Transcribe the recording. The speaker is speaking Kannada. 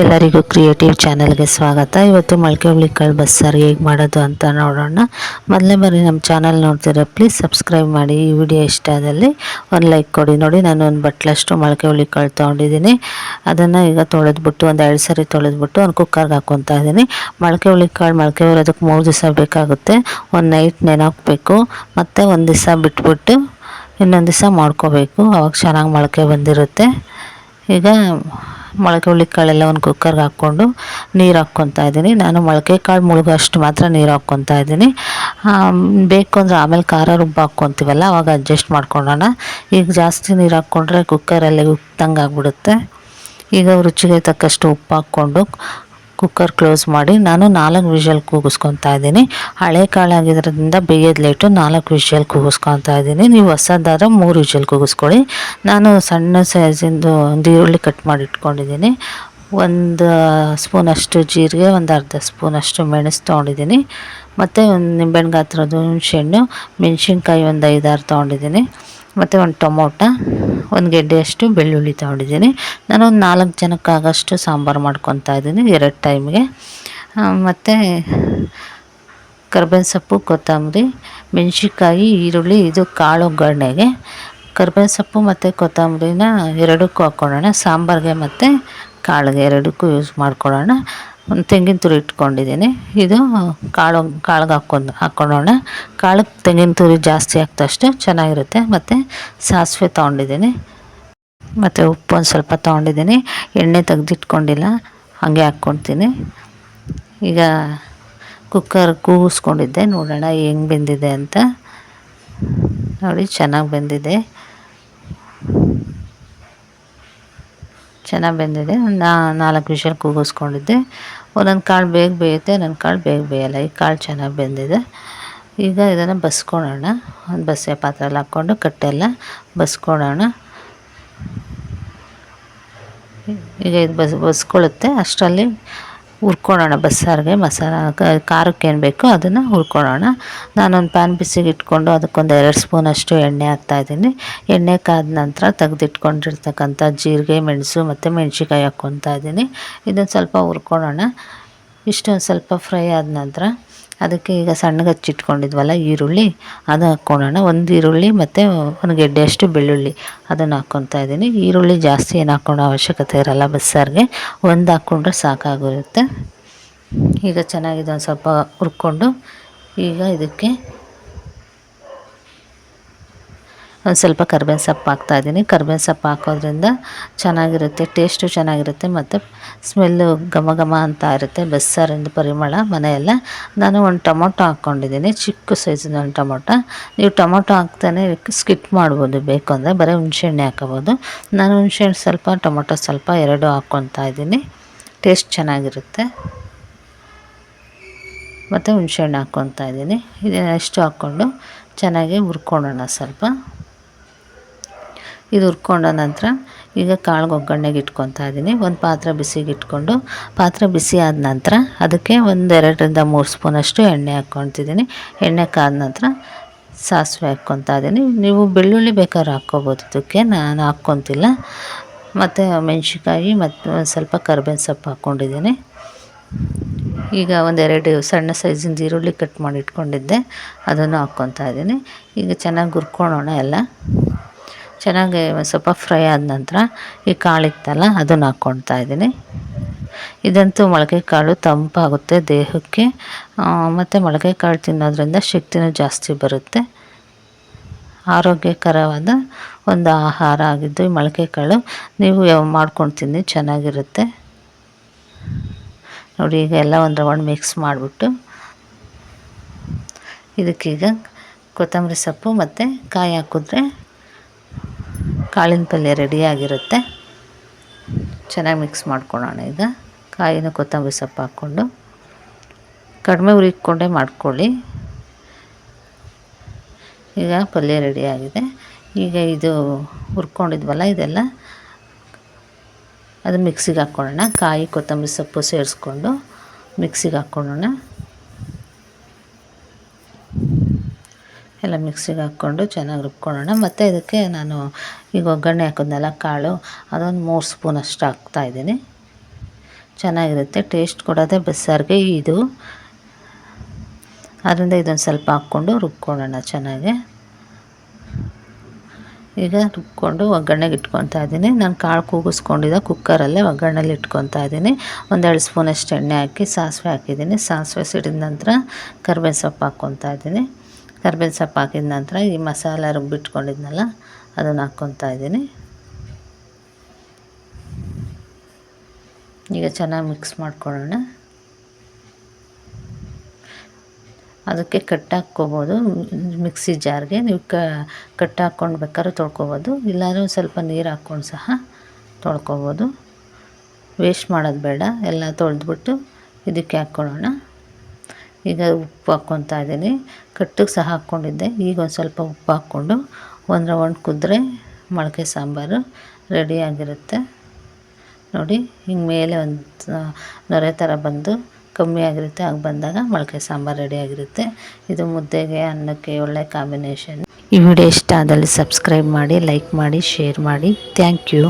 ಎಲ್ಲರಿಗೂ ಕ್ರಿಯೇಟಿವ್ ಚಾನಲ್ಗೆ ಸ್ವಾಗತ. ಇವತ್ತು ಮೊಳಕೆ ಹುಳಿಕಾಳು ಬಸ್ಸಾರು ಹೇಗೆ ಮಾಡೋದು ಅಂತ ನೋಡೋಣ. ಮೊದಲೇ ಬಾರಿ ನಮ್ಮ ಚಾನಲ್ ನೋಡ್ತೀರ ಪ್ಲೀಸ್ ಸಬ್ಸ್ಕ್ರೈಬ್ ಮಾಡಿ. ಈ ವಿಡಿಯೋ ಇಷ್ಟ ಆದಲ್ಲಿ ಒಂದು ಲೈಕ್ ಕೊಡಿ. ನೋಡಿ, ನಾನು ಒಂದು ಬಟ್ಲಷ್ಟು ಮೊಳಕೆ ಹುಳಿಕಾಳು ತೊಗೊಂಡಿದ್ದೀನಿ. ಅದನ್ನು ಈಗ ತೊಳೆದ್ಬಿಟ್ಟು, ಒಂದು ಎರಡು ಸರಿ ತೊಳೆದ್ಬಿಟ್ಟು ಒಂದು ಕುಕ್ಕರ್ಗೆ ಹಾಕ್ಕೊತಾ ಇದ್ದೀನಿ. ಮೊಳಕೆ ಹುಳಿಕಾಳು ಮೊಳಕೆ ಬರೋದಕ್ಕೆ ಮೂರು ದಿವಸ ಬೇಕಾಗುತ್ತೆ. ಒಂದು ನೈಟ್ ನೆನಹಾಕ್ಬೇಕು ಮತ್ತು ಒಂದು ದಿವಸ ಬಿಟ್ಬಿಟ್ಟು ಇನ್ನೊಂದು ದಿವಸ ಮಾಡ್ಕೋಬೇಕು. ಅವಾಗ ಚೆನ್ನಾಗಿ ಮೊಳಕೆ ಬಂದಿರುತ್ತೆ. ಈಗ ಮೊಳಕೆ ಹುಳಿಕಾಳೆಲ್ಲ ಒಂದು ಕುಕ್ಕರ್ಗೆ ಹಾಕ್ಕೊಂಡು ನೀರು ಹಾಕ್ಕೊತಾ ಇದ್ದೀನಿ. ನಾನು ಮೊಳಕೆ ಕಾಳು ಮುಳುಗೋ ಅಷ್ಟು ಮಾತ್ರ ನೀರು ಹಾಕ್ಕೊತಾ ಇದ್ದೀನಿ. ಬೇಕು ಅಂದರೆ ಆಮೇಲೆ ಖಾರ ರುಬ್ಬ ಹಾಕ್ಕೊತೀವಲ್ಲ, ಅವಾಗ ಅಡ್ಜಸ್ಟ್ ಮಾಡ್ಕೊಳ್ಳೋಣ. ಈಗ ಜಾಸ್ತಿ ನೀರು ಹಾಕ್ಕೊಂಡ್ರೆ ಕುಕ್ಕರಲ್ಲಿ ಉಪ್ಪಂಗೆ ಆಗಿಬಿಡುತ್ತೆ. ಈಗ ರುಚಿಗೆ ತಕ್ಕಷ್ಟು ಉಪ್ಪು ಹಾಕ್ಕೊಂಡು ಕುಕ್ಕರ್ ಕ್ಲೋಸ್ ಮಾಡಿ ನಾನು ನಾಲ್ಕು ವಿಷಲ್ ಕೂಗಿಸ್ಕೊತಾ ಇದ್ದೀನಿ. ಹಳೆ ಕಾಳಾಗಿರೋದ್ರಿಂದ ಬೇಯೋದು ಲೇಟು ನಾಲ್ಕು ವಿಷಲ್ ಕೂಗಿಸ್ಕೊತಾ ಇದ್ದೀನಿ. ನೀವು ಹೊಸದಾದ್ರೆ ಮೂರು ವಿಷಲ್ ಕೂಗಿಸ್ಕೊಳ್ಳಿ. ನಾನು ಸಣ್ಣ ಸೈಜಿಂದು ಒಂದು ಈರುಳ್ಳಿ ಕಟ್ ಮಾಡಿ ಇಟ್ಕೊಂಡಿದ್ದೀನಿ. ಒಂದು ಸ್ಪೂನಷ್ಟು ಜೀರಿಗೆ, ಒಂದು ಅರ್ಧ ಸ್ಪೂನಷ್ಟು ಮೆಣಸು ತೊಗೊಂಡಿದ್ದೀನಿ. ಮತ್ತು ಒಂದು ನಿಂಬೆಹಣ್ಣು ಗಾತ್ರದ ಹುಣಸೆಹಣ್ಣು ಮೆಣಸಿನ್ಕಾಯಿ ಒಂದು ಐದಾರು ತೊಗೊಂಡಿದ್ದೀನಿ. ಮತ್ತು ಒಂದು ಟೊಮೊಟ ಒಂದು ಗೆಡ್ಡೆಯಷ್ಟು ಬೆಳ್ಳುಳ್ಳಿ ತೊಗೊಂಡಿದ್ದೀನಿ. ನಾನು ಒಂದು ನಾಲ್ಕು ಜನಕ್ಕಾಗಷ್ಟು ಸಾಂಬಾರು ಮಾಡ್ಕೊತಾ ಇದ್ದೀನಿ ಎರಡು ಟೈಮ್ಗೆ. ಮತ್ತು ಕರ್ಬೇವಿನ ಸೊಪ್ಪು, ಕೊತ್ತಂಬರಿ, ಮೆಣಸಿನ್ಕಾಯಿ, ಈರುಳ್ಳಿ, ಇದು ಕಾಳು ಒಗ್ಗರಣೆಗೆ. ಕರ್ಬೇವಿನ ಸೊಪ್ಪು ಮತ್ತು ಕೊತ್ತಂಬರಿನ ಎರಡಕ್ಕೂ ಹಾಕ್ಕೊಳ್ಳೋಣ ಸಾಂಬಾರಿಗೆ ಮತ್ತು ಕಾಳಿಗೆ ಎರಡಕ್ಕೂ ಯೂಸ್ ಮಾಡ್ಕೊಳ್ಳೋಣ. ಒಂದು ತೆಂಗಿನ ತುರಿ ಇಟ್ಕೊಂಡಿದ್ದೀನಿ. ಇದು ಕಾಳು, ಕಾಳಿಗೆ ಹಾಕ್ಕೊಂಡು, ಹಾಕ್ಕೊಳ್ಳೋಣ. ಕಾಳಿಗೆ ತೆಂಗಿನ ತುರಿ ಜಾಸ್ತಿ ಹಾಕ್ದಷ್ಟು ಚೆನ್ನಾಗಿರುತ್ತೆ. ಮತ್ತು ಸಾಸಿವೆ ತೊಗೊಂಡಿದ್ದೀನಿ. ಮತ್ತು ಉಪ್ಪು ಒಂದು ಸ್ವಲ್ಪ ತೊಗೊಂಡಿದ್ದೀನಿ. ಎಣ್ಣೆ ತೆಗೆದಿಟ್ಕೊಂಡಿಲ್ಲ, ಹಾಗೆ ಹಾಕ್ಕೊಳ್ತೀನಿ ಈಗ ಕುಕ್ಕರ್ ಕೂಗಿಸ್ಕೊಂಡಿದ್ದೆ. ನೋಡೋಣ ಹೆಂಗೆ ಬೆಂದಿದೆ ಅಂತ. ನೋಡಿ, ಚೆನ್ನಾಗಿ ಬೆಂದಿದೆ. ಚೆನ್ನಾಗಿ ಬೆಂದಿದೆ. ನಾ, ನಾಲ್ಕು ವಿಷಲ್ ಕೂಗಿಸ್ಕೊಂಡಿದ್ದೆ. ಒಂದೊಂದು ಕಾಳು ಬೇಗ ಬೇಯುತ್ತೆ ನನ್ನ ಕಾಳು ಬೇಗ ಬೇಯಲ್ಲ. ಈ ಕಾಳು ಚೆನ್ನಾಗಿ ಬೆಂದಿದೆ. ಈಗ ಇದನ್ನು ಬಸ್ಕೊಳ್ಳೋಣ ಒಂದು ಬಸ್ಸೆ ಪಾತ್ರೆಲ್ಲ ಹಾಕ್ಕೊಂಡು ಕಟ್ಟೆಲ್ಲ ಬಸ್ಕೊಳ್ಳೋಣ ಈಗ ಇದು ಬಸ್ ಬಸ್ಕೊಳ್ಳುತ್ತೆ ಅಷ್ಟರಲ್ಲಿ ಹುರ್ಕೊಳ್ಳೋಣ ಬಸ್ಸಾರಿಗೆ, ಮಸಾಲ ಖಾರಕ್ಕೆ ಏನು ಬೇಕೋ ಅದನ್ನು ಹುರ್ಕೊಳ್ಳೋಣ. ನಾನೊಂದು ಪ್ಯಾನ್ ಬಿಸಿಗೆ ಇಟ್ಕೊಂಡು ಅದಕ್ಕೊಂದು ಎರಡು ಸ್ಪೂನಷ್ಟು ಎಣ್ಣೆ ಹಾಕ್ತಾಯಿದ್ದೀನಿ ಎಣ್ಣೆ ಕಾದ ನಂತರ ತೆಗೆದಿಟ್ಕೊಂಡಿರ್ತಕ್ಕಂಥ ಜೀರಿಗೆ, ಮೆಣಸು ಮತ್ತು ಮೆಣಸಿಕಾಯಿ ಹಾಕ್ಕೊತಾ ಇದ್ದೀನಿ. ಇದನ್ನು ಸ್ವಲ್ಪ ಹುರ್ಕೊಳ್ಳೋಣ. ಇಷ್ಟೊಂದು ಸ್ವಲ್ಪ ಫ್ರೈ ಆದ ನಂತರ ಅದಕ್ಕೆ ಈಗ ಸಣ್ಣಗೆ ಹಚ್ಚಿಟ್ಕೊಂಡಿದ್ವಲ್ಲ ಈರುಳ್ಳಿ, ಅದು ಹಾಕ್ಕೊಳ್ಳೋಣ ಒಂದು ಈರುಳ್ಳಿ ಮತ್ತು ಒಂದು ಗೆಡ್ಡೆಯಷ್ಟು ಬೆಳ್ಳುಳ್ಳಿ ಅದನ್ನು ಹಾಕ್ಕೊತಾ ಇದ್ದೀನಿ. ಈರುಳ್ಳಿ ಜಾಸ್ತಿ ಏನು ಹಾಕ್ಕೊಳ್ಳೋ ಅವಶ್ಯಕತೆ ಇರೋಲ್ಲ ಬಸ್ಸಾರಿಗೆ. ಒಂದು ಹಾಕ್ಕೊಂಡ್ರೆ ಸಾಕಾಗಿರುತ್ತೆ. ಈಗ ಚೆನ್ನಾಗಿದೆ ಒಂದು ಸ್ವಲ್ಪ ಹುರ್ಕೊಂಡು ಈಗ ಇದಕ್ಕೆ ಒಂದು ಸ್ವಲ್ಪ ಕರ್ಬೇವಿನ ಸೊಪ್ಪು ಹಾಕ್ತಾಯಿದ್ದೀನಿ ಕರ್ಬೇವಿನ ಸೊಪ್ಪು ಹಾಕೋದ್ರಿಂದ ಚೆನ್ನಾಗಿರುತ್ತೆ ಟೇಸ್ಟು ಚೆನ್ನಾಗಿರುತ್ತೆ ಮತ್ತು ಸ್ಮೆಲ್ಲು ಘಮ ಘಮ ಅಂತ ಇರುತ್ತೆ, ಬಸ್ಸಾರಿಂದ ಪರಿಮಳ ಮನೆಯೆಲ್ಲ. ನಾನು ಒಂದು ಟೊಮೊಟೊ ಹಾಕ್ಕೊಂಡಿದ್ದೀನಿ ಚಿಕ್ಕ ಸೈಜಿನ ಒಂದು ಟೊಮೊಟೊ. ನೀವು ಟೊಮೊಟೊ ಹಾಕ್ತಾನೆ ಸ್ಕಿಪ್ ಮಾಡ್ಬೋದು, ಬೇಕು ಅಂದರೆ ಬರೀ ಹುಣಸೆಹಣ್ಣೆ ಹಾಕೋಬೋದು. ನಾನು ಹುಣಸೆಹಣ್ಣು ಸ್ವಲ್ಪ, ಟೊಮೊಟೊ ಸ್ವಲ್ಪ ಎರಡು ಹಾಕ್ಕೊತಾ ಇದ್ದೀನಿ. ಟೇಸ್ಟ್ ಚೆನ್ನಾಗಿರುತ್ತೆ. ಮತ್ತು ಹುಣಸೆಹಣ್ಣು ಹಾಕ್ಕೊತಾ ಇದ್ದೀನಿ. ಇದನ್ನೆಷ್ಟು ಹಾಕ್ಕೊಂಡು ಚೆನ್ನಾಗಿ ಹುರ್ಕೊಳ್ಳೋಣ ಸ್ವಲ್ಪ. ಇದು ಹುರ್ಕೊಂಡ ನಂತರ ಈಗ ಕಾಳು ಒಗ್ಗರಣೆಗೆ ಇಟ್ಕೊತಾ ಇದ್ದೀನಿ. ಒಂದು ಪಾತ್ರೆ ಬಿಸಿಗೆ ಇಟ್ಕೊಂಡು, ಪಾತ್ರೆ ಬಿಸಿ ಆದ ನಂತರ ಅದಕ್ಕೆ ಒಂದು ಎರಡರಿಂದ ಮೂರು ಸ್ಪೂನಷ್ಟು ಎಣ್ಣೆ ಹಾಕ್ಕೊತಿದ್ದೀನಿ ಎಣ್ಣೆ ಕಾದ ನಂತರ ಸಾಸಿವೆ ಹಾಕ್ಕೊತಾ ಇದ್ದೀನಿ. ನೀವು ಬೆಳ್ಳುಳ್ಳಿ ಬೇಕಾದ್ರೆ ಹಾಕ್ಕೋಬೋದು. ಇದಕ್ಕೆ ನಾನು ಹಾಕ್ಕೊತಿಲ್ಲ. ಮತ್ತು ಮೆಣಸಿನ್ಕಾಯಿ ಮತ್ತು ಒಂದು ಸ್ವಲ್ಪ ಕರ್ಬೇವಿನ ಸೊಪ್ಪು ಹಾಕ್ಕೊಂಡಿದ್ದೀನಿ. ಈಗ ಒಂದೆರಡು ಸಣ್ಣ ಸೈಜಿಂದ ಈರುಳ್ಳಿ ಕಟ್ ಮಾಡಿ ಇಟ್ಕೊಂಡಿದ್ದೆ. ಅದನ್ನು ಹಾಕ್ಕೊತಾ ಇದ್ದೀನಿ. ಈಗ ಚೆನ್ನಾಗಿ ಹುರ್ಕೊಳ್ಳೋಣ ಎಲ್ಲ. ಚೆನ್ನಾಗಿ ಒಂದು ಸ್ವಲ್ಪ ಫ್ರೈ ಆದ ನಂತರ ಈ ಕಾಳಿತ್ತಲ್ಲ, ಅದನ್ನು ಹಾಕ್ಕೊಳ್ತಾ ಇದ್ದೀನಿ. ಇದಂತೂ ಮೊಳಕೆ ಕಾಳು ತಂಪಾಗುತ್ತೆ ದೇಹಕ್ಕೆ. ಮತ್ತು ಮೊಳಕೆ ಕಾಳು ತಿನ್ನೋದ್ರಿಂದ ಶಕ್ತಿನೂ ಜಾಸ್ತಿ ಬರುತ್ತೆ. ಆರೋಗ್ಯಕರವಾದ ಒಂದು ಆಹಾರ ಆಗಿದ್ದು ಈ ಮೊಳಕೆ ಕಾಳು ನೀವು ಮಾಡ್ಕೊಂಡು ತಿನ್ನಿ ಚೆನ್ನಾಗಿರುತ್ತೆ. ನೋಡಿ, ಈಗ ಎಲ್ಲ ಒಂದು ರೌಂಡ್ ಮಿಕ್ಸ್ ಮಾಡಿಬಿಟ್ಟು ಇದಕ್ಕೀಗ ಕೊತ್ತಂಬರಿ ಸೊಪ್ಪು ಮತ್ತು ಕಾಯಿ ಹಾಕಿದ್ರೆ ಕಾಳಿನ ಪಲ್ಯ ರೆಡಿಯಾಗಿರುತ್ತೆ ಚೆನ್ನಾಗಿ ಮಿಕ್ಸ್ ಮಾಡ್ಕೊಳ್ಳೋಣ ಈಗ. ಕಾಯಿನ ಕೊತ್ತಂಬರಿ ಸೊಪ್ಪು ಹಾಕ್ಕೊಂಡು. ಕಡಿಮೆ ಉರಿಕೊಂಡೇ ಮಾಡ್ಕೊಳ್ಳಿ. ಈಗ ಪಲ್ಯ ರೆಡಿಯಾಗಿದೆ ಈಗ ಇದು ಹುರ್ಕೊಂಡಿದ್ವಲ್ಲ ಇದೆಲ್ಲ. ಅದು ಮಿಕ್ಸಿಗೆ ಹಾಕ್ಕೊಳ್ಳೋಣ. ಕಾಯಿ, ಕೊತ್ತಂಬರಿ ಸೊಪ್ಪು ಸೇರಿಸ್ಕೊಂಡು ಮಿಕ್ಸಿಗೆ ಹಾಕ್ಕೊಳ್ಳೋಣ. ಎಲ್ಲ ಮಿಕ್ಸಿಗೆ ಹಾಕ್ಕೊಂಡು ಚೆನ್ನಾಗಿ ರುಬ್ಕೊಳ್ಳೋಣ. ಮತ್ತು ಇದಕ್ಕೆ ನಾನು ಈಗ ಒಗ್ಗರಣೆ ಹಾಕಿದ್ನಲ್ಲ, ಕಾಳು, ಅದೊಂದು ಮೂರು ಸ್ಪೂನಷ್ಟು ಹಾಕ್ತಾಯಿದ್ದೀನಿ ಚೆನ್ನಾಗಿರುತ್ತೆ, ಟೇಸ್ಟ್ ಕೊಡೋದೇ ಬಸ್ಸಾರಿಗೆ ಇದು. ಅದರಿಂದ ಇದೊಂದು ಸ್ವಲ್ಪ ಹಾಕ್ಕೊಂಡು ರುಬ್ಕೊಳ್ಳೋಣ ಚೆನ್ನಾಗಿ. ಈಗ ರುಬ್ಕೊಂಡು ಒಗ್ಗರಣೆಗೆ ಇಟ್ಕೊತಾ ಇದ್ದೀನಿ. ನಾನು ಕಾಳು ಕೂಗಿಸ್ಕೊಂಡಿದ್ದ ಕುಕ್ಕರಲ್ಲೇ ಒಗ್ಗರಣೆಲಿ ಇಟ್ಕೊತಾ ಇದ್ದೀನಿ. ಒಂದೆರಡು ಸ್ಪೂನಷ್ಟು ಎಣ್ಣೆ ಹಾಕಿ, ಸಾಸಿವೆ ಹಾಕಿದ್ದೀನಿ. ಸಾಸಿವೆ ಸಿಡಿದ ನಂತರ ಕರ್ಬೇವಿನ ಸೊಪ್ಪು ಹಾಕ್ಕೊತಾ ಇದ್ದೀನಿ. ಕರ್ಬೇವಿನ ಸೊಪ್ಪು ಹಾಕಿದ ನಂತರ ಈ ಮಸಾಲ ರುಬ್ಬಿಟ್ಕೊಂಡಿದ್ನಲ್ಲ ಅದನ್ನು ಹಾಕ್ಕೊತಾ ಇದ್ದೀನಿ. ಈಗ ಚೆನ್ನಾಗಿ ಮಿಕ್ಸ್ ಮಾಡ್ಕೊಳ್ಳೋಣ. ಅದಕ್ಕೆ ಕಟ್ ಹಾಕ್ಕೋಬೋದು. ಮಿಕ್ಸಿ ಜಾರ್ಗೆ ನೀವು ಕ, ಕಟ್ ಹಾಕ್ಕೊಂಡು ಬೇಕಾದ್ರೂ ತೊಳ್ಕೊಬೋದು. ಇಲ್ಲಾದ್ರೂ ಸ್ವಲ್ಪ ನೀರು ಹಾಕ್ಕೊಂಡು ಸಹ ತೊಳ್ಕೊಬೋದು. ವೇಸ್ಟ್ ಮಾಡೋದು ಬೇಡ. ಎಲ್ಲ ತೊಳೆದ್ಬಿಟ್ಟು ಇದಕ್ಕೆ ಹಾಕ್ಕೊಳ್ಳೋಣ. ಈಗ ಉಪ್ಪು ಹಾಕ್ಕೊತಾ ಇದ್ದೀನಿ. ಕಟ್ಟಿಗೆ ಸಹ ಹಾಕ್ಕೊಂಡಿದ್ದೆ. ಈಗ ಒಂದು ಸ್ವಲ್ಪ ಉಪ್ಪು ಹಾಕ್ಕೊಂಡು ಒಂದು ರೌಂಡ್ ಕುದ್ರೆ ಮೊಳಕೆ ಸಾಂಬಾರು ರೆಡಿಯಾಗಿರುತ್ತೆ ನೋಡಿ, ಹಿಂಗೆ ಮೇಲೆ ಒಂದು ನೊರೆ ಥರ ಬಂದು ಕಮ್ಮಿ ಆಗಿರುತ್ತೆ. ಆಗ ಬಂದಾಗ ಮೊಳಕೆ ಸಾಂಬಾರು ರೆಡಿಯಾಗಿರುತ್ತೆ ಇದು ಮುದ್ದೆಗೆ, ಅನ್ನಕ್ಕೆ ಒಳ್ಳೆ ಕಾಂಬಿನೇಷನ್. ಈ ವಿಡಿಯೋ ಇಷ್ಟ ಆದಲ್ಲಿ ಸಬ್ಸ್ಕ್ರೈಬ್ ಮಾಡಿ, ಲೈಕ್ ಮಾಡಿ, ಶೇರ್ ಮಾಡಿ. Thank you.